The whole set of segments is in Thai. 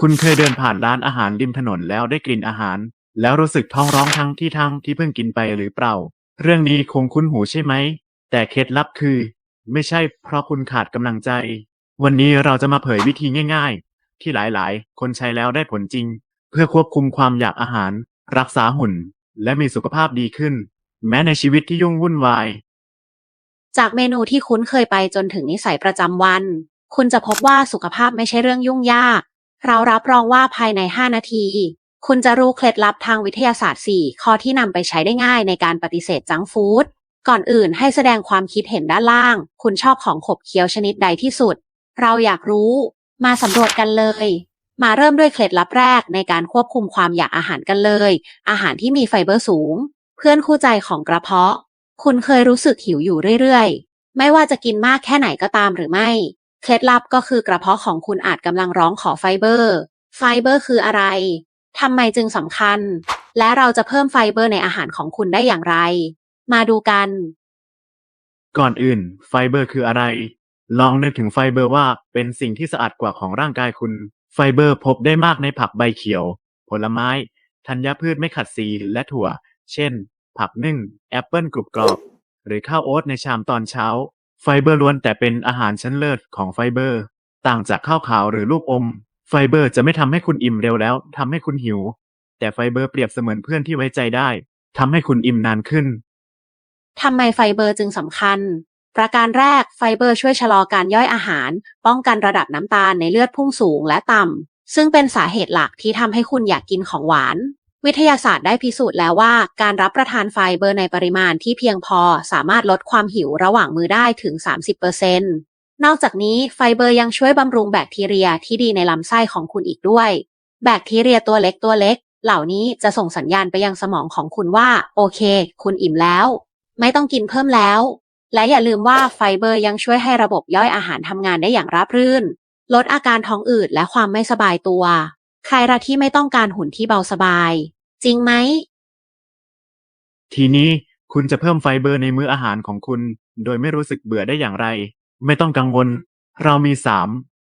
คุณเคยเดินผ่านร้านอาหารริมถนนแล้วได้กลิ่นอาหาร แล้วรู้สึกท้องร้องทั้งที่ทั้งที่เพิ่งกินไปหรือเปล่า เรื่องนี้คงคุ้นหูใช่ไหม แต่เคล็ดลับคือ ไม่ใช่เพราะคุณขาดกำลังใจ วันนี้เราจะมาเผยวิธีง่าย ๆ ที่หลายๆ คนใช้แล้วได้ผลจริง เพื่อควบคุมความอยากอาหาร รักษาหุ่น และมีสุขภาพดีขึ้น แม้ในชีวิตที่ยุ่งวุ่นวาย จากเมนูที่คุ้นเคยไปจนถึงนิสัยประจำวัน คุณจะพบว่าสุขภาพไม่ใช่เรื่องยุ่งยาก เรารับรองว่าภายใน 5 นาที คุณจะรู้เคล็ดลับทางวิทยาศาสตร์ 4 ข้อที่นำไปใช้ได้ง่ายในการปฏิเสธจังฟู้ด ก่อนอื่นให้แสดงความคิดเห็นด้านล่าง คุณชอบของขบเคี้ยวชนิดใดที่สุด เราอยากรู้ มาสำรวจกันเลย มาเริ่มด้วยเคล็ดลับแรกในการควบคุมความอยากอาหารกันเลย อาหารที่มีไฟเบอร์สูง เพื่อนคู่ใจของกระเพาะ คุณเคยรู้สึกหิวอยู่เรื่อยๆ ไม่ว่าจะกินมากแค่ไหนก็ตามหรือไม่ เคล็ดลับก็คือกระเพาะของคุณอาจกำลังร้องขอไฟเบอร์ ไฟเบอร์คืออะไรทำไมจึงสำคัญ และเราจะเพิ่มไฟเบอร์ในอาหารของคุณได้อย่างไร มาดูกัน ก่อนอื่น ไฟเบอร์คืออะไร ลองนึกถึงไฟเบอร์ว่าเป็นสิ่งที่สะอาดกว่าของร่างกายคุณ ไฟเบอร์พบได้มากในผักใบเขียว ผลไม้ ธัญพืชไม่ขัดสีและถั่ว เช่น ผักนึ่ง แอปเปิลกรุบกรอบ หรือข้าวโอ๊ตในชามตอนเช้า ไฟเบอร์ล้วนแต่เป็นอาหารชั้นเลิศของไฟเบอร์ ต่างจากข้าวขาวหรือลูกอม ไฟเบอร์จะไม่ทำให้คุณอิ่มเร็วแล้วทำให้คุณหิว แต่ไฟเบอร์เปรียบเสมือนเพื่อนที่ไว้ใจได้ทำให้คุณอิ่มนานขึ้นทำไมไฟเบอร์จึงสำคัญ ประการแรกไฟเบอร์ช่วยชะลอการย่อยอาหาร ป้องกันระดับน้ำตาลในเลือดพุ่งสูงและต่ำซึ่งเป็นสาเหตุหลักที่ทำให้คุณอยากกินของหวาน วิทยาศาสตร์ได้พิสูจน์แล้วว่า การรับประทานไฟเบอร์ในปริมาณที่เพียงพอสามารถลดความหิวระหว่างมือได้ถึง 30%นอกจากนี้ไฟเบอร์ยังช่วยบำรุงแบคทีเรียที่ดีในลำไส้ของคุณอีกด้วย แบคทีเรียตัวเล็กตัวเล็ก เหล่านี้จะส่งสัญญาณไปยังสมองของคุณว่า โอเค คุณอิ่มแล้ว ไม่ต้องกินเพิ่มแล้ว และอย่าลืมว่าไฟเบอร์ยังช่วยให้ระบบย่อยอาหารทำงานได้อย่างราบรื่น ลดอาการท้องอืดและความไม่สบายตัว ใครละที่ไม่ต้องการหุ่นที่เบาสบาย จริงไหม ทีนี้คุณจะเพิ่มไฟเบอร์ในมื้ออาหารของคุณ โดยไม่รู้สึกเบื่อได้อย่างไร ไม่ต้องกังวล เรามีสาม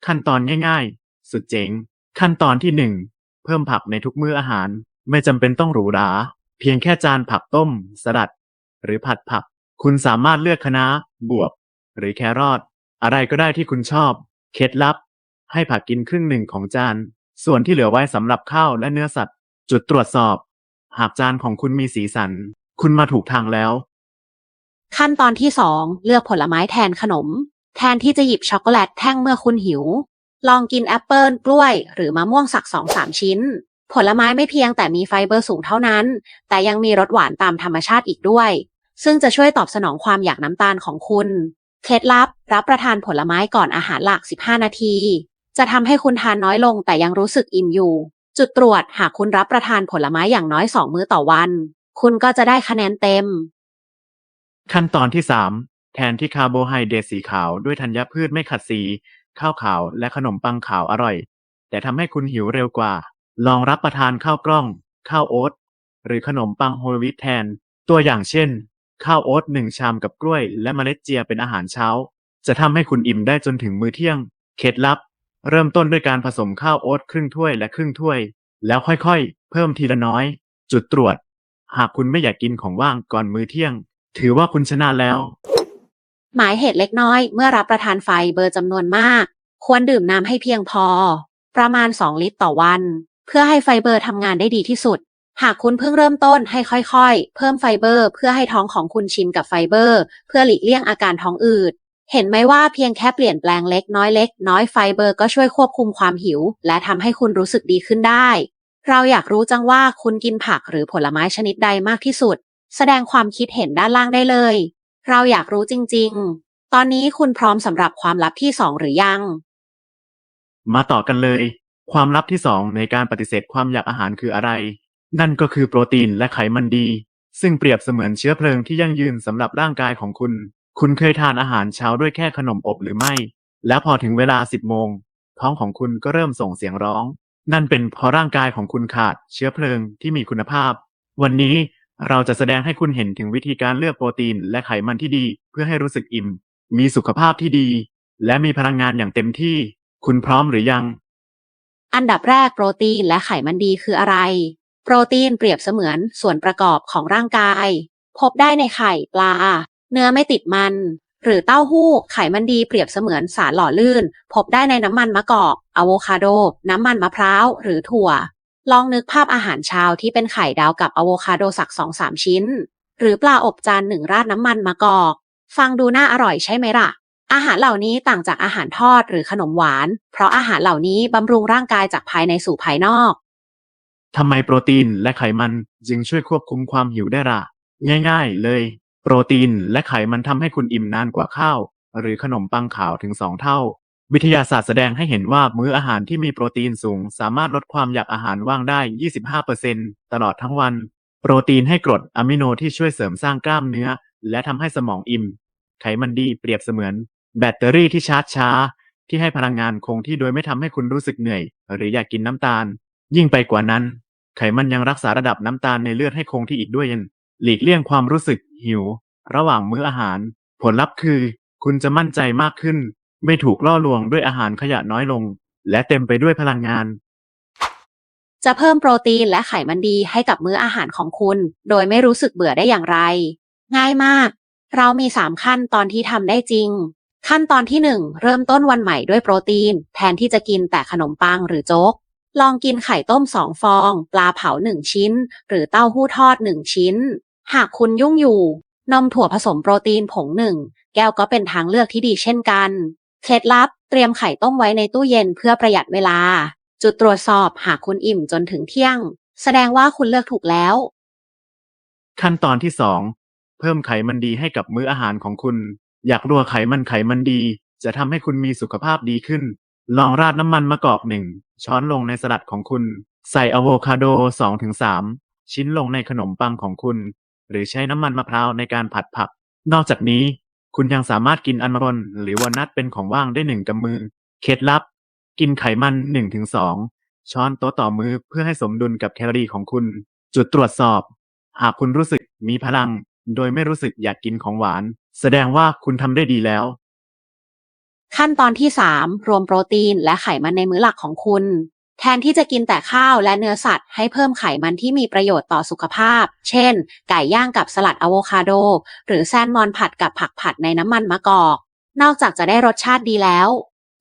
ขั้นตอนง่ายๆ สุดเจ๋ง ขั้นตอนที่หนึ่งเพิ่มผักในทุกมื้ออาหาร ไม่จำเป็นต้องหรูหราเพียงแค่จานผักต้ม สลัด หรือผัดผัก คุณสามารถเลือกคะน้าบวบ หรือแครอทอะไรก็ได้ที่คุณชอบ เคล็ดลับ ให้ผักกินครึ่งหนึ่งของจาน ส่วนที่เหลือไว้สำหรับข้าวและเนื้อสัตว์ จุดตรวจสอบ หากจานของคุณมีสีสัน คุณมาถูกทางแล้ว ขั้นตอนที่ 2 เลือกผลไม้แทนขนม แทนที่จะหยิบช็อกโกแลตแท่งเมื่อคุณหิว ลองกินแอปเปิลกล้วย หรือมะม่วงสัก2-3ชิ้น ผลไม้ไม่เพียงแต่มีไฟเบอร์สูงเท่านั้น แต่ยังมีรสหวานตามธรรมชาติอีกด้วย ซึ่งจะช่วยตอบสนองความอยากน้ำตาลของคุณ เคล็ดลับ รับประทานผลไม้ก่อนอาหารหลัก 15 นาที จะทำให้คุณทานน้อยลงแต่ยังรู้สึกอิ่มอยู่ จุดตรวจหากคุณรับประทานผลไม้อย่างน้อย 2 มื้อต่อวัน คุณก็จะได้คะแนนเต็ม ขั้นตอนที่ 3 แทนที่คาร์โบไฮเดรตสีขาวด้วยธัญพืชไม่ขัดสี ข้าวขาวและขนมปังขาวอร่อย แต่ทำให้คุณหิวเร็วกว่า ลองรับประทานข้าวกล้อง ข้าวโอ๊ตหรือขนมปังโฮลวีตแทน ตัวอย่างเช่น ข้าวโอ๊ตหนึ่งชามกับกล้วย และเมล็ดเจียเป็นอาหารเช้า จะทำให้คุณอิ่มได้จนถึงมื้อเที่ยง เคล็ดลับ เริ่มต้นด้วยการผสมข้าวโอ๊ตครึ่งถ้วยและครึ่งถ้วย แล้วค่อยๆ เพิ่มทีละน้อย จุดตรวจ หากคุณไม่อยากกินของว่างก่อนมื้อเที่ยง ถือว่าคุณชนะแล้ว หมายเหตุเล็กน้อย เมื่อรับประทานไฟเบอร์จำนวนมาก ควรดื่มน้ำให้เพียงพอ ประมาณ 2 ลิตรต่อวัน เพื่อให้ไฟเบอร์ทำงานได้ดีที่สุด หากคุณเพิ่งเริ่มต้นให้ค่อยๆ เพิ่มไฟเบอร์ เพื่อให้ท้องของคุณชินกับไฟเบอร์ เพื่อหลีกเลี่ยงอาการท้องอืด เห็นไหมว่าเพียงแค่เปลี่ยนแปลงเล็กน้อยเล็กน้อยไฟเบอร์ก็ช่วยควบคุมความหิว และทำให้คุณรู้สึกดีขึ้นได้ เราอยากรู้จังว่าคุณกินผักหรือผลไม้ชนิดใดมากที่สุด แสดงความคิดเห็นด้านล่างได้เลย เราอยากรู้จริง ๆ ตอนนี้คุณพร้อมสำหรับความลับที่สองหรือยัง มาต่อกันเลย ความลับที่สองในการปฏิเสธความอยากอาหารคืออะไร นั่นก็คือโปรตีนและไขมันดี ซึ่งเปรียบเสมือนเชื้อเพลิงที่ยั่งยืนสำหรับร่างกายของคุณ คุณเคยทานอาหารเช้าด้วยแค่ขนมอบหรือไม่ แล้วพอถึงเวลา10โมง ท้องของคุณก็เริ่มส่งเสียงร้อง นั่นเป็นเพราะร่างกายของคุณขาดเชื้อเพลิงที่มีคุณภาพ วันนี้เราจะแสดงให้คุณเห็นถึงวิธีการเลือกโปรตีนและไขมันที่ดี เพื่อให้รู้สึกอิ่ม มีสุขภาพที่ดี และมีพลังงานอย่างเต็มที่ คุณพร้อมหรือยัง อันดับแรกโปรตีนและไขมันดีคืออะไร โปรตีนเปรียบเสมือนส่วนประกอบของร่างกาย พบได้ในไข่ปลา เนื้อไม่ติดมัน หรือเต้าหู้ไขมันดีเปรียบเสมือนสารหล่อลื่น พบได้ในน้ำมันมะกอกอะโวคาโด น้ำมันมะพร้าว หรือถั่ว ลองนึกภาพอาหารเช้าที่เป็นไข่ดาวกับอะโวคาโดสักสองสามชิ้น หรือปลาอบจานหนึ่งราดน้ำมันมะกอก ฟังดูน่าอร่อยใช่ไหมล่ะอาหารเหล่านี้ต่างจากอาหารทอดหรือขนมหวาน เพราะอาหารเหล่านี้บำรุงร่างกายจากภายในสู่ภายนอก ทำไมโปรตีนและไขมันจึงช่วยควบคุมความหิวได้ล่ะ ง่ายๆเลย โปรตีนและไขมันทำให้คุณอิ่มนานกว่าข้าว หรือขนมปังขาวถึงสองเท่า วิทยาศาสตร์แสดงให้เห็นว่ามื้ออาหารที่มีโปรตีนสูง สามารถลดความอยากอาหารว่างได้ 25%ตลอดทั้งวัน โปรตีนให้กรดอะมิโนที่ช่วยเสริมสร้างกล้ามเนื้อ และทำให้สมองอิ่ม ไขมันดีเปรียบเสมือน แบตเตอรี่ที่ชาร์จช้า ที่ให้พลังงานคงที่โดยไม่ทำให้คุณรู้สึกเหนื่อย หรืออยากกินน้ำตาล ยิ่งไปกว่านั้น ไขมันยังรักษาระดับน้ำตาลในเลือดให้คงที่อีกด้วยยังหลีกเลี่ยงความรู้สึก หิว ระหว่างมื้ออาหาร ผลลัพธ์คือ คุณจะมั่นใจมากขึ้น ไม่ถูกล่อลวงด้วยอาหารขยะน้อยลง และเต็มไปด้วยพลังงาน จะเพิ่มโปรตีนและไขมันดีให้กับมื้ออาหารของคุณ โดยไม่รู้สึกเบื่อได้อย่างไร ง่ายมาก เรามี 3 ขั้นตอนที่ทำได้จริง ขั้นตอนที่ 1 เริ่มต้นวันใหม่ด้วยโปรตีน แทนที่จะกินแต่ขนมปังหรือโจ๊กลองกินไข่ต้ม2ฟอง ปลาเผา1ชิ้น หรือเต้าหู้ทอด1ชิ้น หากคุณยุ่งอยู่ นมถั่วผสมโปรตีนผงหนึ่งแก้วก็เป็นทางเลือกที่ดีเช่นกัน เคล็ดลับเตรียมไข่ต้มไว้ในตู้เย็นเพื่อประหยัดเวลา จุดตรวจสอบหากคุณอิ่มจนถึงเที่ยง แสดงว่าคุณเลือกถูกแล้ว ขั้นตอนที่สองเพิ่มไขมันดีให้กับมื้ออาหารของคุณ อยากรัวไขมันไขมันดี จะทำให้คุณมีสุขภาพดีขึ้น ลองราดน้ำมันมะกอกหนึ่งช้อนลงในสลัดของคุณ ใส่อะโวคาโด 2-3ถึงชิ้นลงในขนมปังของคุณ หรือใช้น้ำมันมะพร้าวในการผัดผัก นอกจากนี้ คุณยังสามารถกินอัลมอนด์หรือวอนัทเป็นของว่างได้หนึ่งกำมือ เคล็ดลับ กินไขมัน1-2 ช้อนโต๊ะต่อมือเพื่อให้สมดุลกับแคลอรี่ของคุณ จุดตรวจสอบ หากคุณรู้สึกมีพลัง โดยไม่รู้สึกอยากกินของหวาน แสดงว่าคุณทำได้ดีแล้ว ขั้นตอนที่ 3 รวมโปรตีนและไขมันในมื้อหลักของคุณ แทนที่จะกินแต่ข้าวและเนื้อสัตว์ให้เพิ่มไขมันที่มีประโยชน์ต่อสุขภาพ เช่น ไก่ย่างกับสลัดอะโวคาโด หรือแซลมอนผัดกับผักผัดในน้ำมันมะกอก นอกจากจะได้รสชาติดีแล้ว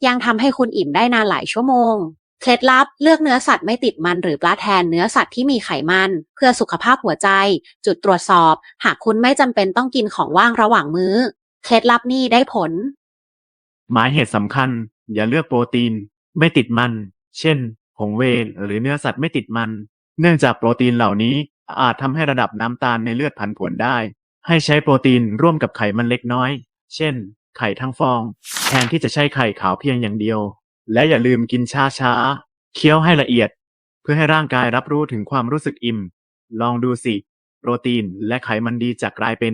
ยังทำให้คุณอิ่มได้นานหลายชั่วโมง เคล็ดลับเลือกเนื้อสัตว์ไม่ติดมันหรือปลาแทนเนื้อสัตว์ที่มีไขมัน เพื่อสุขภาพหัวใจ จุดตรวจสอบ หากคุณไม่จำเป็นต้องกินของว่างระหว่างมื้อ เคล็ดลับนี้ได้ผล หมายเหตุสำคัญ อย่าเลือกโปรตีน ไม่ติดมัน เช่น ผงเวย์หรือเนื้อสัตว์ไม่ติดมัน เนื่องจากโปรตีนเหล่านี้อาจทำให้ระดับน้ำตาลในเลือดผันผวนได้ ให้ใช้โปรตีนร่วมกับไขมันเล็กน้อย เช่น ไข่ทั้งฟอง แทนที่จะใช้ไข่ขาวเพียงอย่างเดียว และอย่าลืมกินช้าช้าเคี้ยวให้ละเอียด เพื่อให้ร่างกายรับรู้ถึงความรู้สึกอิ่ม ลองดูสิ โปรตีนและไขมันดีจะกลายเป็น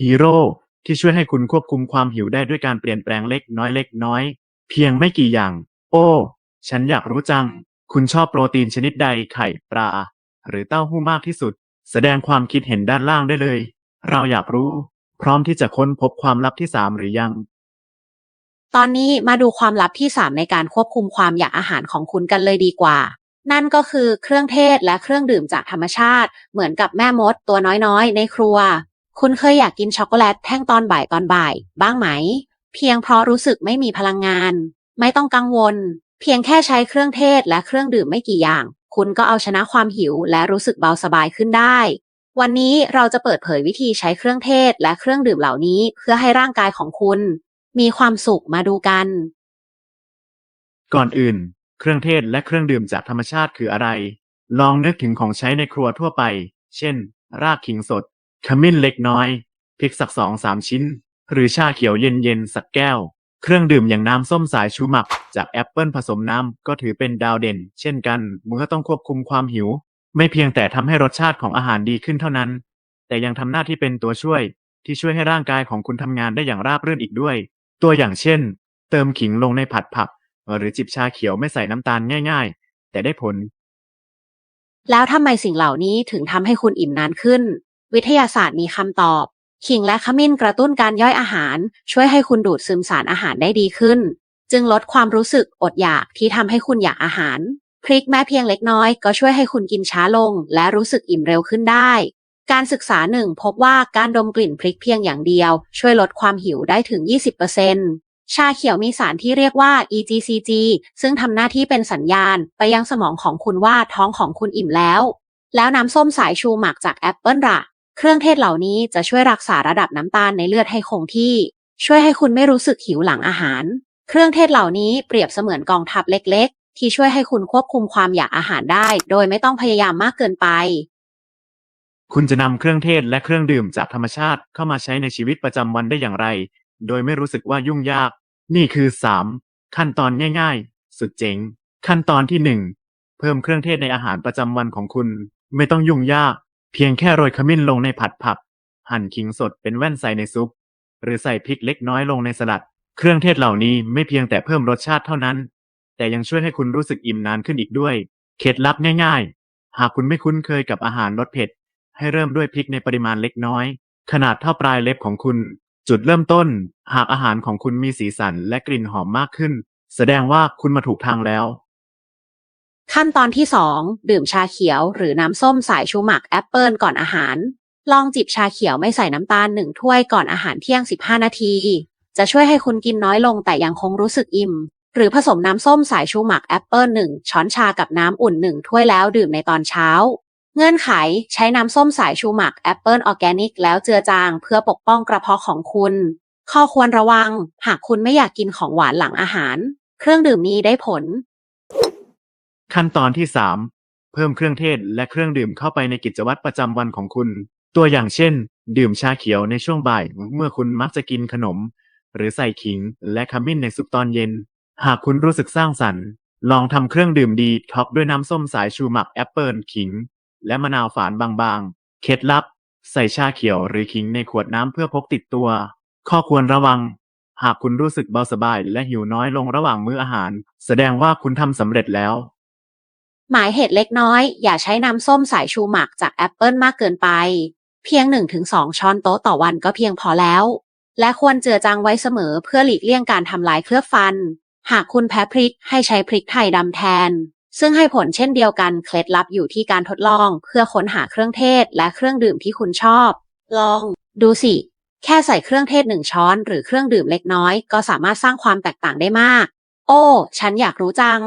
ฮีโร่ที่ช่วยให้คุณควบคุมความหิวได้ด้วยการเปลี่ยนแปลงเล็กน้อยเล็กน้อย เพียงไม่กี่อย่าง โอ้ ฉันอยากรู้จัง คุณชอบโปรตีนชนิดใดไข่ปลา หรือเต้าหู้มากที่สุด แสดงความคิดเห็นด้านล่างได้เลย เราอยากรู้ พร้อมที่จะค้นพบความลับที่สามหรือยัง ตอนนี้มาดูความลับที่ 3 ในการควบคุมความอยากอาหารของคุณกันเลยดีกว่า นั่นก็คือเครื่องเทศและเครื่องดื่มจากธรรมชาติ เหมือนกับแม่มดตัวน้อยๆ ในครัว คุณเคยอยากกินช็อกโกแลตแท่งตอนบ่ายตอนบ่าย บ้างไหม เพียงเพราะรู้สึกไม่มีพลังงาน ไม่ต้องกังวล เพียงแค่ใช้เครื่องเทศและเครื่องดื่มไม่กี่อย่าง คุณก็เอาชนะความหิวและรู้สึกเบาสบายขึ้นได้ วันนี้เราจะเปิดเผยวิธีใช้เครื่องเทศและเครื่องดื่มเหล่านี้ เพื่อให้ร่างกายของคุณ มีความสุขมาดูกัน ก่อนอื่น เครื่องเทศและเครื่องดื่มจากธรรมชาติคืออะไร ลองนึกถึงของใช้ในครัวทั่วไป เช่น รากขิงสด ขมิ้นเล็กน้อย พริกสักสองสามชิ้น หรือชาเขียวเย็นๆสักแก้ว เครื่องดื่มอย่างน้ำส้มสายชูหมัก จากแอปเปิลผสมน้ำก็ถือเป็นดาวเด่น เช่นกันเมื่อต้องควบคุมความหิว ไม่เพียงแต่ทำให้รสชาติของอาหารดีขึ้นเท่านั้น แต่ยังทำหน้าที่เป็นตัวช่วย ที่ช่วยให้ร่างกายของคุณทำงานได้อย่างราบรื่นอีกด้วย ตัวอย่างเช่น เติมขิงลงในผัดผัก หรือจิบชาเขียวไม่ใส่น้ำตาลง่าย ๆ แต่ได้ผล แล้วทำไมสิ่งเหล่านี้ถึงทำให้คุณอิ่มนานขึ้น วิทยาศาสตร์มีคำตอบ ขิงและขมิ้นกระตุ้นการย่อยอาหาร ช่วยให้คุณดูดซึมสารอาหารได้ดีขึ้น จึงลดความรู้สึกอดอยากที่ทำให้คุณอยากอาหาร พริกแม้เพียงเล็กน้อย ก็ช่วยให้คุณกินช้าลง และรู้สึกอิ่มเร็วขึ้นได้ การศึกษาหนึ่งพบว่าการดมกลิ่นพริกเพียงอย่างเดียว ช่วยลดความหิวได้ถึง 20%ชาเขียวมีสารที่เรียกว่า EGCG ซึ่งทำหน้าที่เป็นสัญญาณไปยังสมองของคุณว่าท้องของคุณอิ่มแล้ว แล้วน้ำส้มสายชูหมักจากแอปเปิลละ เครื่องเทศเหล่านี้จะช่วยรักษาระดับน้ำตาลในเลือดให้คงที่ ช่วยให้คุณไม่รู้สึกหิวหลังอาหาร เครื่องเทศเหล่านี้เปรียบเสมือนกองทัพเล็ก ๆ ที่ช่วยให้คุณควบคุมความอยากอาหารได้ โดยไม่ต้องพยายามมากเกินไป คุณจะนำเครื่องเทศและเครื่องดื่มจากธรรมชาติเข้ามาใช้ในชีวิตประจำวันได้อย่างไร โดยไม่รู้สึกว่ายุ่งยาก นี่คือ 3. ขั้นตอนง่าย ๆ สุดเจ๋ง ขั้นตอนที่ 1 เพิ่มเครื่องเทศในอาหารประจำวันของคุณ ไม่ต้องยุ่งยาก เพียงแค่โรยขมิ้นลงในผัดผัก หั่นขิงสดเป็นแว่นใส่ในซุป หรือใส่พริกเล็กน้อยลงในสลัด เครื่องเทศเหล่านี้ไม่เพียงแต่เพิ่มรสชาติเท่านั้น แต่ยังช่วยให้คุณรู้สึกอิ่มนานขึ้นอีกด้วย เคล็ดลับง่ายๆ หากคุณไม่คุ้นเคยกับอาหารรสเผ็ด ให้เริ่มด้วยพริกในปริมาณเล็กน้อย ขนาดเท่าปลายเล็บของคุณ จุดเริ่มต้น หากอาหารของคุณมีสีสันและกลิ่นหอมมากขึ้น แสดงว่าคุณมาถูกทางแล้ว ขั้นตอนที่ 2 ดื่มชาเขียวหรือน้ำส้มสายชูหมักแอปเปิลก่อนอาหาร ลองจิบชาเขียวไม่ใส่น้ำตาลหนึ่งถ้วยก่อนอาหารเที่ยง 15 นาที จะช่วยให้คุณกินน้อยลงแต่ยังคงรู้สึกอิ่ม หรือผสมน้ำส้มสายชูหมักแอปเปิลหนึ่งช้อนชากับน้ำอุ่นหนึ่งถ้วยแล้วดื่มในตอนเช้า เงื่อนไขใช้น้ำส้มสายชูหมักแอปเปิลออร์แกนิกแล้วเจือจางเพื่อปกป้องกระเพาะของคุณ ข้อควรระวัง หากคุณไม่อยากกินของหวานหลังอาหาร เครื่องดื่มนี้ได้ผล ขั้นตอนที่ 3 เพิ่มเครื่องเทศและเครื่องดื่มเข้าไปในกิจวัตรประจำวันของคุณ ตัวอย่างเช่น ดื่มชาเขียวในช่วงบ่าย เมื่อคุณมักจะกินขนม หรือใส่ขิงและขมิ้นในซุปตอนเย็น หากคุณรู้สึกสร้างสรรค์ ลองทำเครื่องดื่มดีท็อปด้วยน้ำส้มสายชูหมักแอปเปิลขิง และมะนาวฝานบางๆ เคล็ดลับ ใส่ชาเขียวหรือขิงในขวดน้ำเพื่อพกติดตัว ข้อควรระวังหากคุณรู้สึกเบาสบายและหิวน้อยลงระหว่างมื้ออาหาร แสดงว่าคุณทำสำเร็จแล้ว หมายเหตุเล็กน้อย อย่าใช้น้ำส้มสายชูหมักจากแอปเปิลมากเกินไป เพียง 1-2 ช้อนโต๊ะต่อวันก็เพียงพอแล้ว และควรเจือจางไว้เสมอเพื่อหลีกเลี่ยงการทำลายเคลือบฟัน หากคุณแพ้พริกให้ใช้พริกไทยดำแทน ซึ่งให้ผลเช่นเดียวกันเคล็ดลับอยู่ที่การทดลอง เพื่อค้นหาเครื่องเทศและเครื่องดื่มที่คุณชอบ ลอง ดูสิ แค่ใส่เครื่องเทศหนึ่งช้อน หรือเครื่องดื่มเล็กน้อย ก็สามารถสร้างความแตกต่างได้มาก โอ้ ฉันอยากรู้จัง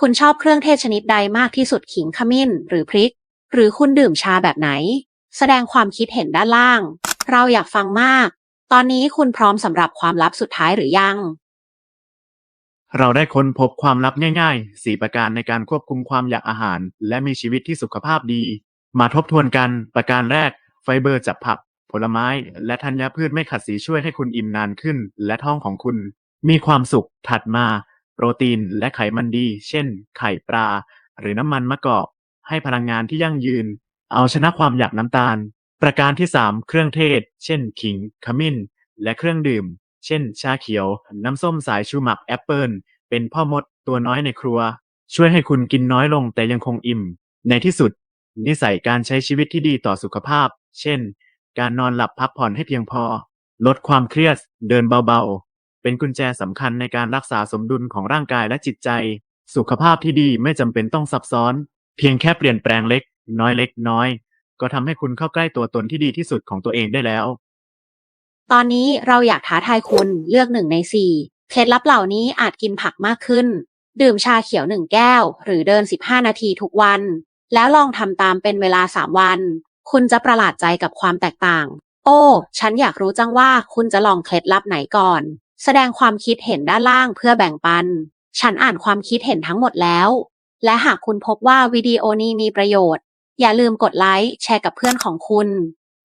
คุณชอบเครื่องเทศชนิดใดมากที่สุดขิงขมิ้น หรือพริก หรือคุณดื่มชาแบบไหน แสดงความคิดเห็นด้านล่าง เราอยากฟังมาก ตอนนี้คุณพร้อมสำหรับความลับสุดท้ายหรือยัง เราได้ค้นพบความลับง่ายๆ 4 ประการในการควบคุมความอยากอาหาร และมีชีวิตที่สุขภาพดี มาทบทวนกัน ประการแรก ไฟเบอร์จากผัก ผลไม้ และธัญพืชไม่ขัดสีช่วยให้คุณอิ่มนานขึ้น และท้องของคุณ มีความสุข ถัดมา โปรตีนและไขมันดี เช่น ไข่ปลา หรือน้ำมันมะกอก ให้พลังงานที่ยั่งยืน เอาชนะความอยากน้ำตาล ประการที่ 3 เครื่องเทศ เช่น ขิง ขมิ้น และเครื่องดื่ม เช่น ชาเขียว น้ำส้มสายชูหมักแอปเปิลเป็นพ่อมดตัวน้อยในครัว ช่วยให้คุณกินน้อยลงแต่ยังคงอิ่ม ในที่สุด นิสัยการใช้ชีวิตที่ดีต่อสุขภาพ เช่น การนอนหลับพักผ่อนให้เพียงพอ ลดความเครียด เดินเบา เป็นกุญแจสำคัญในการรักษาสมดุลของร่างกายและจิตใจ สุขภาพที่ดีไม่จำเป็นต้องซับซ้อน เพียงแค่เปลี่ยนแปลงเล็ก น้อยเล็กน้อย ก็ทำให้คุณเข้าใกล้ตัวตนที่ดีที่สุดของตัวเองได้แล้ว ตอนนี้เราอยากท้าทายคุณเลือกหนึ่งในสี่เคล็ดลับเหล่านี้อาจกินผักมากขึ้น ดื่มชาเขียวหนึ่งแก้ว หรือเดิน 15 นาทีทุกวัน แล้วลองทำตามเป็นเวลา 3 วัน คุณจะประหลาดใจกับความแตกต่าง โอ้ ฉันอยากรู้จังว่าคุณจะลองเคล็ดลับไหนก่อน แสดงความคิดเห็นด้านล่างเพื่อแบ่งปัน ฉันอ่านความคิดเห็นทั้งหมดแล้ว และหากคุณพบว่าวิดีโอนี้มีประโยชน์ อย่าลืมกดไลค์แชร์กับเพื่อนของคุณ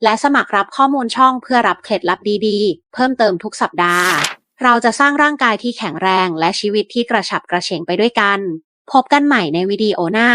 และสมัครรับข้อมูลช่องเพื่อรับเคล็ดลับดีๆ เพิ่มเติมทุกสัปดาห์ เราจะสร้างร่างกายที่แข็งแรงและชีวิตที่กระฉับกระเฉงไปด้วยกัน พบกันใหม่ในวิดีโอหน้า